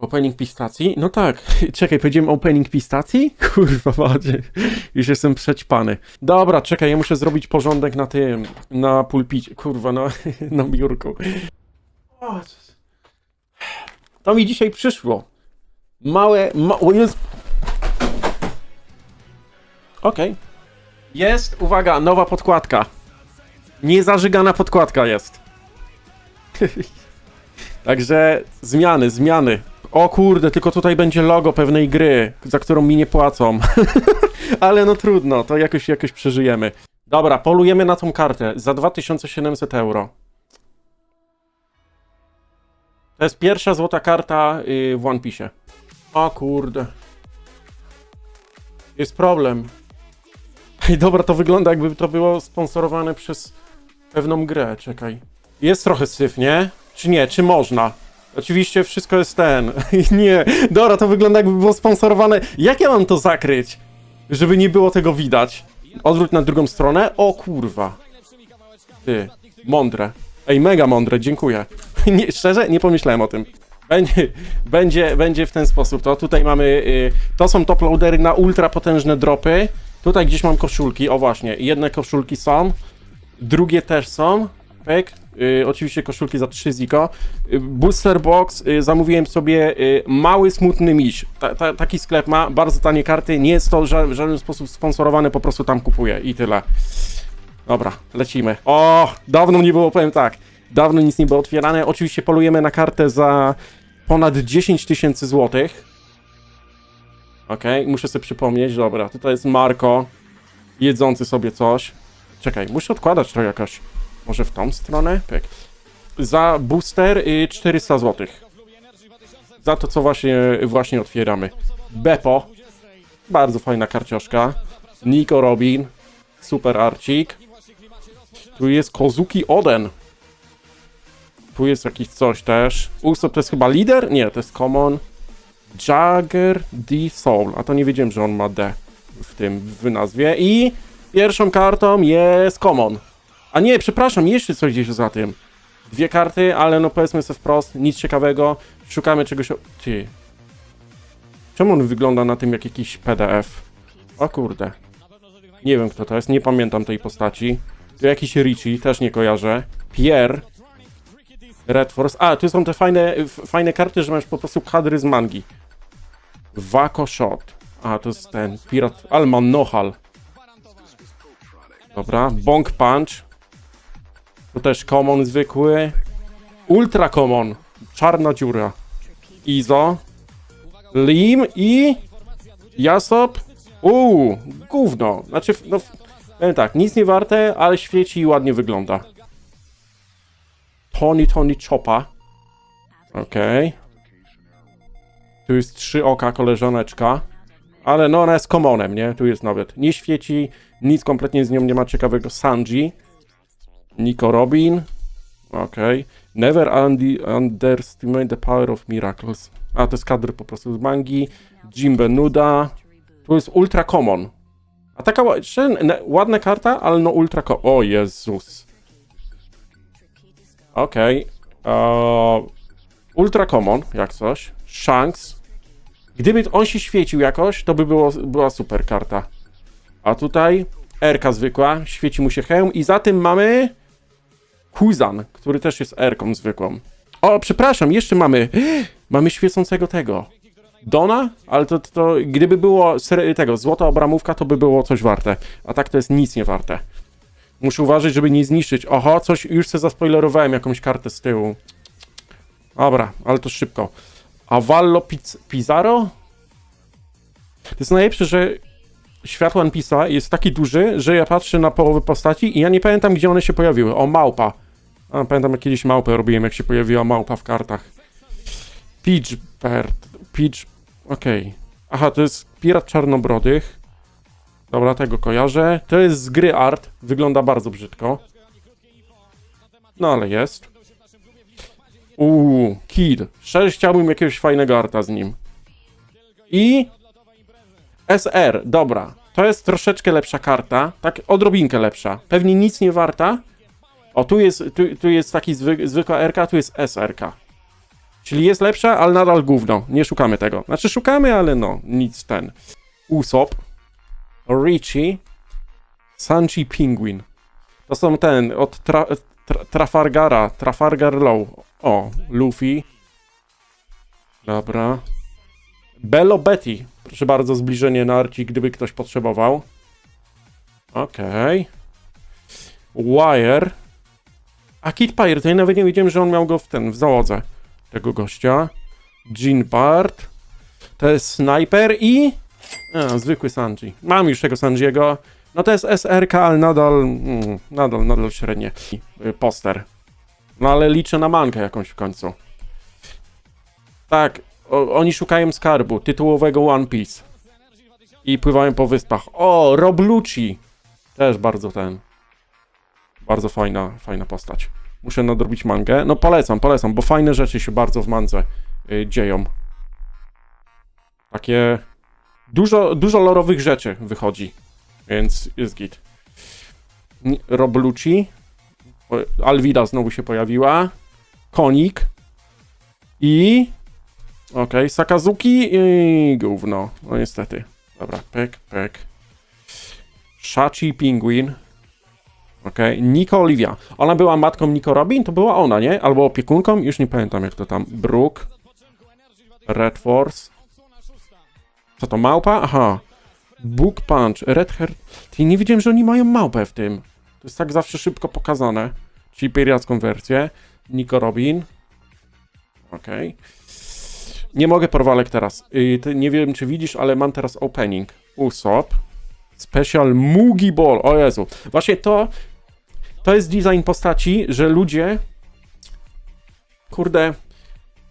Opening pistacji? No tak. Czekaj, powiedziałem opening pistacji? Kurwa, macie. Już jestem przećpany. Dobra, czekaj, ja muszę zrobić porządek na tym, na pulpicie. Kurwa, na, na biurku. O. To mi dzisiaj przyszło. Małe, ma... o jest... Okej. Jest, uwaga, nowa podkładka. Niezażygana podkładka jest. Także zmiany, zmiany. O kurde, tylko tutaj będzie logo pewnej gry, za którą mi nie płacą. Ale no trudno, to jakoś, jakoś przeżyjemy. Dobra, polujemy na tą kartę za 2700 euro. To jest pierwsza złota karta yy, w One Piece. O kurde. Jest problem. Ej, dobra, to wygląda jakby to było sponsorowane przez pewną grę, czekaj. Jest trochę syf, nie? Czy nie? Czy można? Oczywiście wszystko jest ten. nie, dobra, to wygląda jakby było sponsorowane. Jak ja mam to zakryć? Żeby nie było tego widać. Odwróć na drugą stronę. O kurwa. Ty, mądre. Ej, mega mądre, dziękuję. nie, szczerze, nie pomyślałem o tym. Będzie, będzie, będzie w ten sposób. To tutaj mamy. Y, to są top loadery na ultra potężne dropy. Tutaj gdzieś mam koszulki. O właśnie, jedne koszulki są. Drugie też są. Pek. Y, oczywiście koszulki za 3 ziko. Y, booster box. Y, zamówiłem sobie y, mały, smutny miś. Ta, ta, taki sklep ma bardzo tanie karty. Nie jest to ża- w żaden sposób sponsorowane, po prostu tam kupuję i tyle. Dobra, lecimy. O, dawno nie było, powiem tak. Dawno nic nie było otwierane. Oczywiście polujemy na kartę za ponad 10 tysięcy złotych. Okej, muszę sobie przypomnieć. Dobra, tutaj jest Marko. Jedzący sobie coś. Czekaj, muszę odkładać to jakoś. Może w tą stronę? Pyk. Za booster y, 400 zł. Za to, co właśnie, właśnie otwieramy. Bepo. Bardzo fajna karcioszka. Nico Robin. Super Arcik. Tu jest Kozuki Oden. Tu jest jakiś coś też. Usopp to jest chyba lider? Nie, to jest common. Jagger D Soul. A to nie wiedziałem, że on ma D w tym w nazwie. I pierwszą kartą jest common. A nie, przepraszam, jeszcze coś gdzieś za tym. Dwie karty, ale no powiedzmy sobie wprost, nic ciekawego. Szukamy czegoś. O... Ty. Czemu on wygląda na tym jak jakiś PDF? O kurde. Nie wiem kto to jest, nie pamiętam tej postaci. Tu jakiś Richie, też nie kojarzę. Pierre. Red Force. A, tu są te fajne, fajne karty, że masz po prostu kadry z mangi. Wako Shot. A, to jest ten. Pirat. Alman Nohal. Dobra. Bonk Punch. To też common zwykły. Ultra common. Czarna dziura. Izo. Lim i... Jasop. Uuu, gówno. Znaczy, no, powiem tak, nic nie warte, ale świeci i ładnie wygląda. Tony Tony Chopa. Okej. Tu jest trzy oka koleżaneczka. Ale no ona jest commonem, nie? Tu jest nawet. Nie świeci, nic kompletnie z nią nie ma ciekawego. Sanji. Nico Robin. Okej. Never undi- underestimate the power of miracles. A, to jest kadr po prostu z mangi. Jimbe Nuda. Tu jest ultra common. A taka ładna karta, ale no ultra common. O Jezus. Eee, Ultra Common, jak coś. Shanks. Gdyby on się świecił jakoś, to by było, była super karta. A tutaj Erka zwykła, świeci mu się hełm i za tym mamy Kuzan, który też jest Erką zwykłą. O, przepraszam, jeszcze mamy mamy świecącego tego. Dona? Ale to, to, to gdyby było tego, złota obramówka, to by było coś warte. A tak to jest nic nie warte. Muszę uważać, żeby nie zniszczyć. Oho, coś, już sobie zaspoilerowałem jakąś kartę z tyłu. Dobra, ale to szybko. Avallo Piz Pizarro? To jest najlepsze, że świat One jest taki duży, że ja patrzę na połowę postaci i ja nie pamiętam, gdzie one się pojawiły. O, małpa. A, pamiętam, jak kiedyś małpę robiłem, jak się pojawiła małpa w kartach. Peach Bird. Peach... Okej. Aha, to jest Pirat Czarnobrodych. Dobra, tego kojarzę. To jest z gry art. Wygląda bardzo brzydko. No ale jest. Uuu, Kid. Szczerze chciałbym jakiegoś fajnego arta z nim. I... SR, dobra. To jest troszeczkę lepsza karta. Tak, odrobinkę lepsza. Pewnie nic nie warta. O, tu jest, tu, tu jest taki zwy, zwykła RK, tu jest SRK. Czyli jest lepsza, ale nadal gówno. Nie szukamy tego. Znaczy szukamy, ale no, nic ten. Usopp, Richie, Sanchi Penguin. To są ten, od tra, tra, Trafalgara. O, Luffy. Dobra. Bello Betty. Proszę bardzo, zbliżenie na arci, gdyby ktoś potrzebował. Okej. Wire. A Kid Pyre, to ja nawet nie wiedziałem, że on miał go w ten, w załodze. Tego gościa. Jean Bart. To jest Sniper i... A, zwykły Sanji. Mam już tego Sanjiego. No to jest SRK, ale nadal, mm, nadal, nadal średnie. Y, Poster. No ale liczę na mankę jakąś w końcu. Tak, o, oni szukają skarbu, tytułowego One Piece. I pływają po wyspach. O, Rob Lucci. Też bardzo ten. Bardzo fajna, fajna postać. Muszę nadrobić mangę. No polecam, polecam, bo fajne rzeczy się bardzo w mandze y, dzieją. Takie... Dużo, dużo lorowych rzeczy wychodzi, więc jest git. Ni- Rob Lucci. O, Alvida znowu się pojawiła. Konik. I... Okej, Sakazuki i gówno. No niestety. Dobra, pek, pek. Shachi Penguin. Okej, Nico Olivia. Ona była matką Nico Robin? To była ona, nie? Albo opiekunką? Już nie pamiętam jak to tam. Brooke. Red Force. Co to, małpa? Aha. Book Punch, Red Hair... Ty nie wiedziałem, że oni mają małpę w tym. To jest tak zawsze szybko pokazane. Czyli piracką wersję. Nico Robin. Okej. Nie mogę porwalek teraz. Ty, nie wiem, czy widzisz, ale mam teraz opening. Usopp. Special Mugi Ball. O Jezu. Właśnie to... To jest design postaci, że ludzie... Kurde...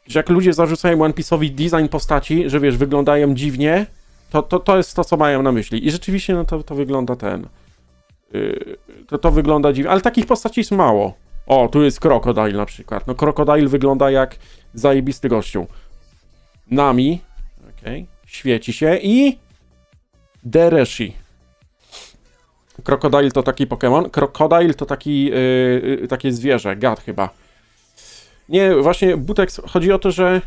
Że jak ludzie zarzucają One Piece'owi design postaci, że wiesz, wyglądają dziwnie, to, to, to jest to, co mają na myśli. I rzeczywiście, no to, to wygląda ten... Yy, to, to wygląda dziwnie. Ale takich postaci jest mało. O, tu jest Crocodile na przykład. No Crocodile wygląda jak zajebisty gościu. Nami. Okej. Świeci się i... Dereshi. Krokodail to taki Pokémon. Krokodail to taki, yy, takie zwierzę, gad chyba. Nie, właśnie Butex, chodzi o to, że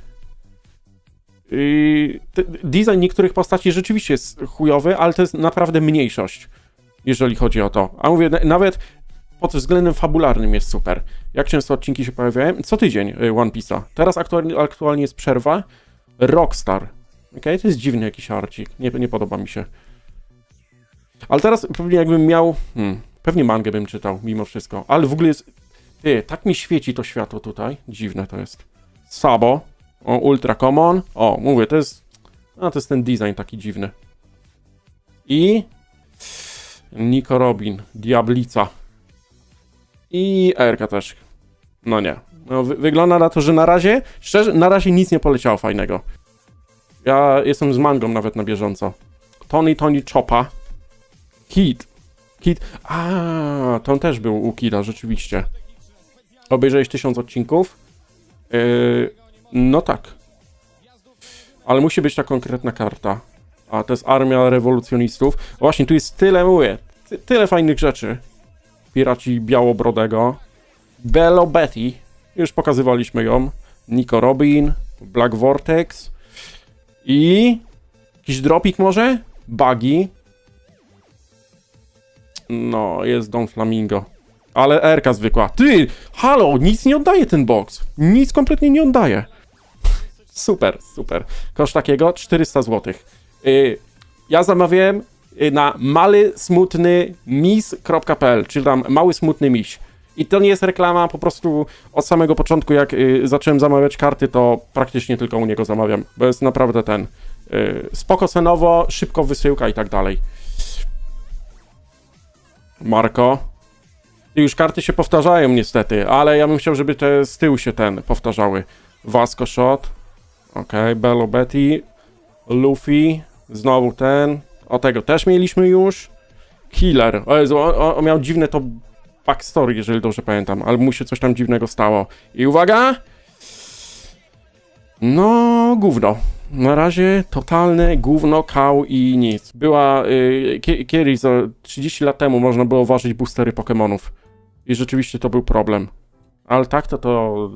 yy, design niektórych postaci rzeczywiście jest chujowy, ale to jest naprawdę mniejszość, jeżeli chodzi o to. A mówię, na- nawet pod względem fabularnym jest super. Jak często odcinki się pojawiają? Co tydzień yy, One Piece'a. Teraz aktualnie, aktualnie jest przerwa. Rockstar. Okej, to jest dziwny jakiś arcik. Nie, nie podoba mi się. Ale teraz pewnie jakbym miał. Hmm, pewnie mangę bym czytał, mimo wszystko. Ale w ogóle jest. Ty, tak mi świeci to światło tutaj. Dziwne to jest. Sabo. O, Ultra Common. O, mówię, to jest. A to jest ten design taki dziwny. I. Nico Robin. Diablica. I Erka też. No nie. No, wy wygląda na to, że na razie. Szczerze, na razie nic nie poleciało fajnego. Ja jestem z mangą nawet na bieżąco. Tony Tony Chopa. Kid. Kid. A, to też był u Kida, rzeczywiście. Obejrzałeś tysiąc odcinków? Yy, no tak. Ale musi być ta konkretna karta. A to jest armia rewolucjonistów. Właśnie, tu jest tyle, mówię, ty, tyle fajnych rzeczy. Piraci Białobrodego. Bello Betty. Już pokazywaliśmy ją. Nico Robin. Black Vortex. I... Jakiś dropik może? Buggy. No, jest Don Flamingo. Ale Erka zwykła. Ty! Halo! Nic nie oddaje ten box. Nic kompletnie nie oddaje. Super, super. Koszt takiego 400 zł. Yy, ja zamawiałem y, na mały smutny czyli tam mały smutny miś. I to nie jest reklama, po prostu od samego początku, jak y, zacząłem zamawiać karty, to praktycznie tylko u niego zamawiam, bo jest naprawdę ten y, spoko cenowo, szybko wysyłka i tak dalej. Marko. Już karty się powtarzają niestety, ale ja bym chciał, żeby te z tyłu się ten powtarzały. Vasco Shot. Okej, Bello Betty. Luffy. Znowu ten. O tego też mieliśmy już. Killer. O Jezu, on, on miał dziwne to backstory, jeżeli dobrze pamiętam, ale mu się coś tam dziwnego stało. I uwaga! No, gówno. Na razie totalne gówno, kał i nic. Była y, kie- kiedyś, za 30 lat temu można było ważyć boostery Pokémonów. I rzeczywiście to był problem. Ale tak to to,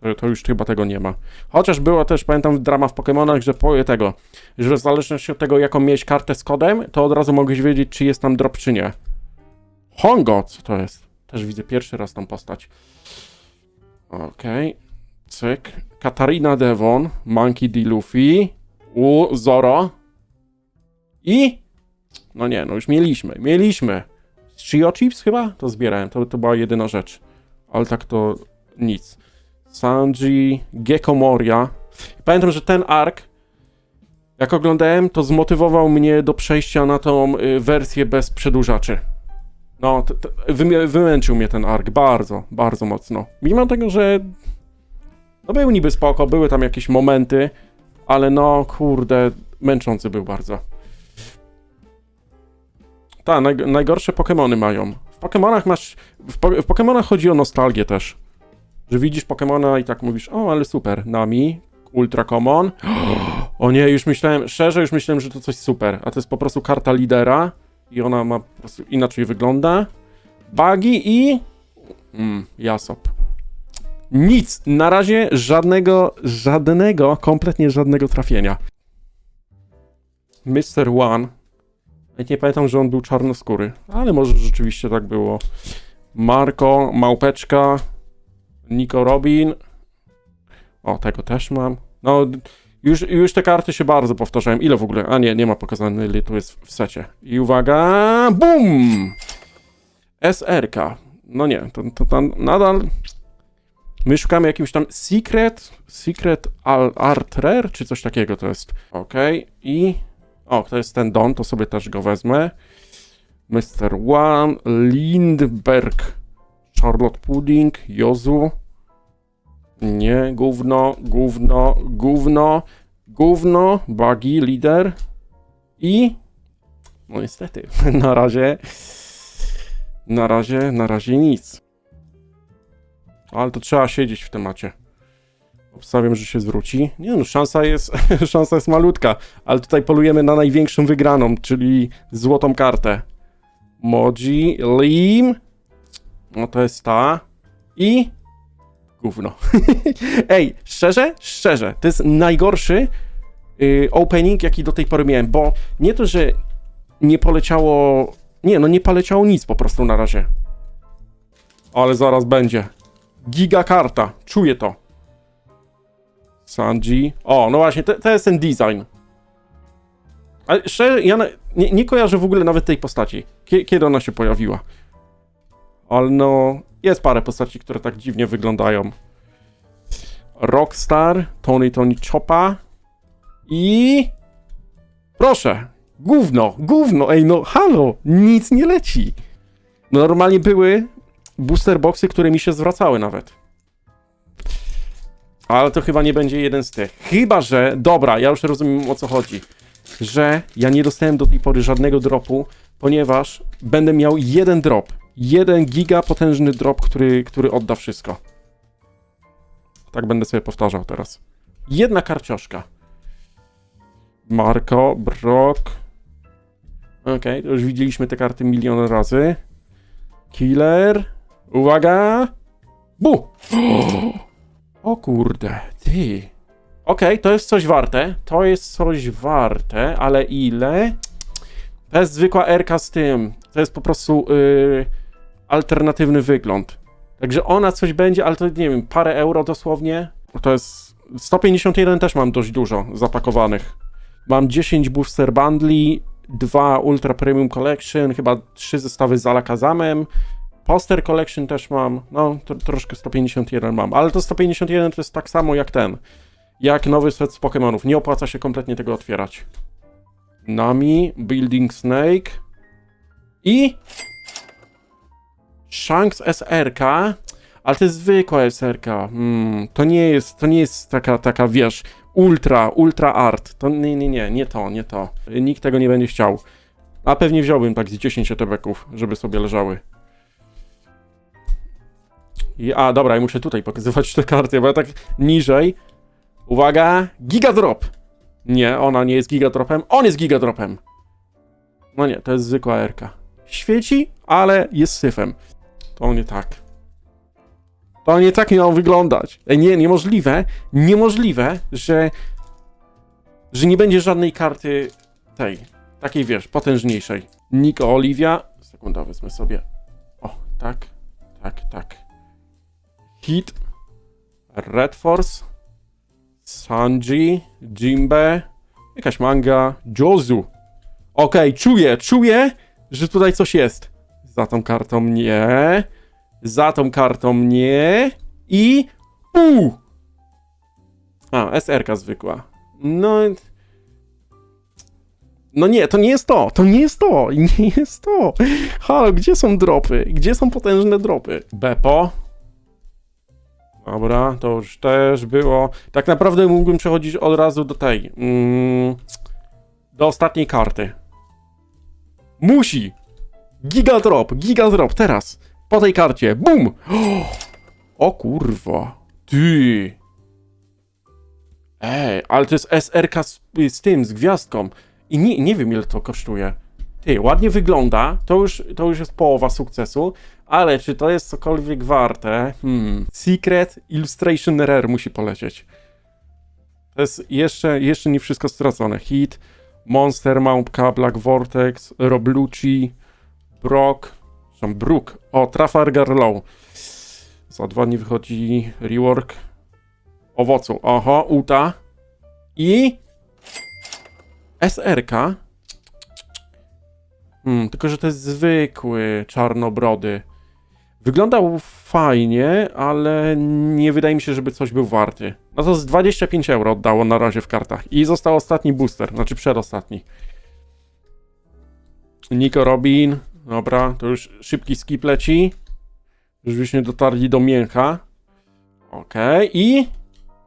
To, to już chyba tego nie ma. Chociaż było też, pamiętam, drama w Pokémonach, że po tego, że w zależności od tego, jaką miałeś kartę z kodem, to od razu mogłeś wiedzieć, czy jest tam drop, czy nie. Hongo, co to jest? Też widzę pierwszy raz tą postać. Okej, cyk. Katarina Devon, Monkey D. Luffy, U, Zoro i... No nie, no już mieliśmy, mieliśmy. Trio Chips chyba? To zbierałem, to, to była jedyna rzecz. Ale tak to nic. Sanji, Gecko Moria. Pamiętam, że ten ark, jak oglądałem, to zmotywował mnie do przejścia na tą y, wersję bez przedłużaczy. No, wymęczył mnie ten ark bardzo, bardzo mocno. Mimo tego, że no był niby spoko, były tam jakieś momenty, ale no, kurde, męczący był bardzo. Tak, naj, najgorsze Pokemony mają. W Pokemonach masz. W, po, w chodzi o nostalgię też. Że widzisz Pokemona i tak mówisz, o, ale super, Nami, Ultra Common. O nie, już myślałem, szczerze już myślałem, że to coś super, a to jest po prostu karta lidera i ona ma po prostu inaczej wygląda. Buggy i... Mm, Jasop. Nic, na razie żadnego, żadnego, kompletnie żadnego trafienia. Mr. One. Ja nie pamiętam, że on był czarnoskóry, ale może rzeczywiście tak było. Marko, Małpeczka, Nico Robin. O, tego też mam. No, już, już te karty się bardzo powtarzają. Ile w ogóle? A nie, nie ma pokazane, ile tu jest w secie. I uwaga, BUM! SRK. No nie, to, to tam nadal... My szukamy jakimś tam Secret, Secret Art Rare, czy coś takiego to jest. Okej, i... O, to jest ten Don, to sobie też go wezmę. Mr. One, Lindberg, Charlotte Pudding, Jozu. Nie, gówno, gówno, gówno, gówno, Buggy, lider. I... No niestety, na razie... Na razie, na razie nic. Ale to trzeba siedzieć w temacie. Obstawiam, że się zwróci. Nie no, szansa jest, szansa jest malutka, ale tutaj polujemy na największą wygraną, czyli złotą kartę. Moji, Lim, no to jest ta i gówno. Ej, szczerze, szczerze, to jest najgorszy y, opening, jaki do tej pory miałem, bo nie to, że nie poleciało, nie no, nie poleciało nic po prostu na razie. Ale zaraz będzie. Giga karta, czuję to. Sanji. O, no właśnie, to, to jest ten design. Ale szczerze, ja na, nie, nie kojarzę w ogóle nawet tej postaci. Kie, kiedy ona się pojawiła. Ale no, jest parę postaci, które tak dziwnie wyglądają. Rockstar, Tony Tony Chopa i... Proszę, gówno, gówno, ej no, halo, nic nie leci. Normalnie były booster boxy, które mi się zwracały nawet. Ale to chyba nie będzie jeden z tych. Chyba, że. Dobra, ja już rozumiem o co chodzi. Że ja nie dostałem do tej pory żadnego dropu, ponieważ będę miał jeden drop. Jeden giga potężny drop, który, który odda wszystko. Tak będę sobie powtarzał teraz. Jedna karcioszka. Marko, Brock. Okej, to już widzieliśmy te karty milion razy. Killer. Uwaga! Bu! O kurde, ty. Okej, to jest coś warte. To jest coś warte, ale ile? To jest zwykła RK z tym. To jest po prostu yy, alternatywny wygląd. Także ona coś będzie, ale to nie wiem, parę euro dosłownie. To jest. 151 też mam dość dużo zapakowanych. Mam 10 booster bundli, 2 Ultra Premium Collection, chyba 3 zestawy z Alakazamem. Poster Collection też mam, no to, troszkę 151 mam, ale to 151 to jest tak samo jak ten, jak nowy set z Pokémonów, nie opłaca się kompletnie tego otwierać. Nami, Building Snake i Shanks SRK, ale to jest zwykła SRK, hmm, to nie jest, to nie jest taka, taka wiesz, ultra, ultra art, to nie, nie, nie, nie to, nie to, nikt tego nie będzie chciał. A pewnie wziąłbym tak z 10 etebeków, żeby sobie leżały. I, a, dobra, ja muszę tutaj pokazywać te karty, bo ja tak niżej. Uwaga, gigadrop. Nie, ona nie jest gigadropem, on jest gigadropem. No nie, to jest zwykła RK. Świeci, ale jest syfem. To nie tak. To nie tak miało wyglądać. Nie, niemożliwe, niemożliwe, że, że nie będzie żadnej karty tej, takiej wiesz, potężniejszej. Nico Olivia, sekunda, wezmę sobie, o, tak, tak, tak. Hit, Red Force, Sanji, Jimbe, jakaś manga, Jozu. Okej, czuję, czuję, że tutaj coś jest. Za tą kartą nie. Za tą kartą nie. I. U! A, SR-ka zwykła. No. No nie, to nie jest to. To nie jest to. Nie jest to. Halo, gdzie są dropy? Gdzie są potężne dropy? Bepo. Dobra, to już też było. Tak naprawdę mógłbym przechodzić od razu do tej. Mm, do ostatniej karty. Musi! Giga drop, giga drop, teraz. Po tej karcie, bum! O kurwa. Ty. Ej, ale to jest SRK z, z tym, z gwiazdką. I nie, nie wiem ile to kosztuje. Ty, ładnie wygląda, to już, to już jest połowa sukcesu, ale czy to jest cokolwiek warte? Hmm. Secret Illustration Rare musi polecieć. To jest jeszcze, jeszcze nie wszystko stracone. Hit, Monster, Małpka, Black Vortex, Roblucci, Brock, tam Brook, o, Trafalgar Law. Za dwa dni wychodzi rework owocu. Oho, Uta i SRK. Hmm, tylko, że to jest zwykły czarnobrody. Wyglądał fajnie, ale nie wydaje mi się, żeby coś był warty. No to z 25 euro oddało na razie w kartach. I został ostatni booster, znaczy przedostatni. Nico Robin. Dobra, to już szybki skip leci. Już byśmy dotarli do mięcha. Okej, i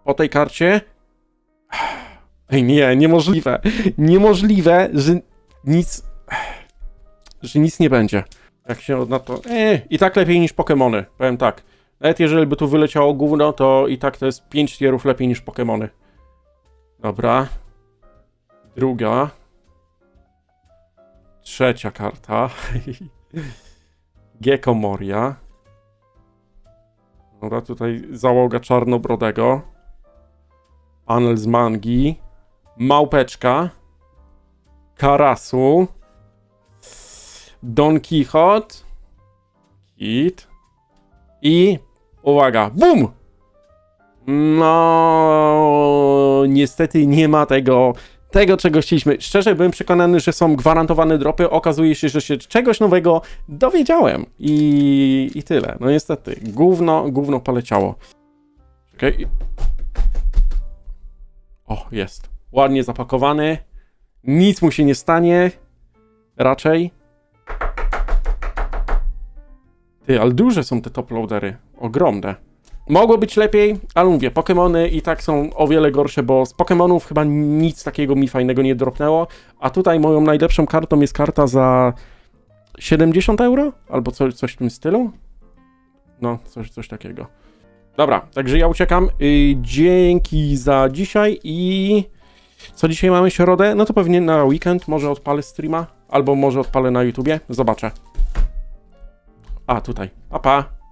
po tej karcie. Ej, nie, niemożliwe. Niemożliwe, że nic. Że nic nie będzie. Jak się na to. Eee, i tak lepiej niż Pokémony. Powiem tak. Nawet jeżeli by tu wyleciało gówno, to i tak to jest 5 tierów lepiej niż Pokémony. Dobra. Druga. Trzecia karta. Gecko Moria. Dobra, tutaj załoga czarnobrodego. Panel z mangi. Małpeczka. Karasu. Don Quixote. Kit. I uwaga, BUM! No, niestety nie ma tego, tego czego chcieliśmy. Szczerze byłem przekonany, że są gwarantowane dropy. Okazuje się, że się czegoś nowego dowiedziałem. I, i tyle. No niestety, gówno, gówno poleciało. Okej. O, jest. Ładnie zapakowany. Nic mu się nie stanie. Raczej. Ty, ale duże są te top loadery. Ogromne. Mogło być lepiej, ale mówię, Pokémony i tak są o wiele gorsze, bo z Pokémonów chyba nic takiego mi fajnego nie dropnęło, a tutaj moją najlepszą kartą jest karta za 70 euro? Albo coś, coś w tym stylu? No, coś, coś takiego. Dobra, także ja uciekam. Yy, dzięki za dzisiaj i... Co dzisiaj mamy środę? No to pewnie na weekend może odpalę streama, albo może odpalę na YouTubie. Zobaczę. A, tutaj. Pa, pa.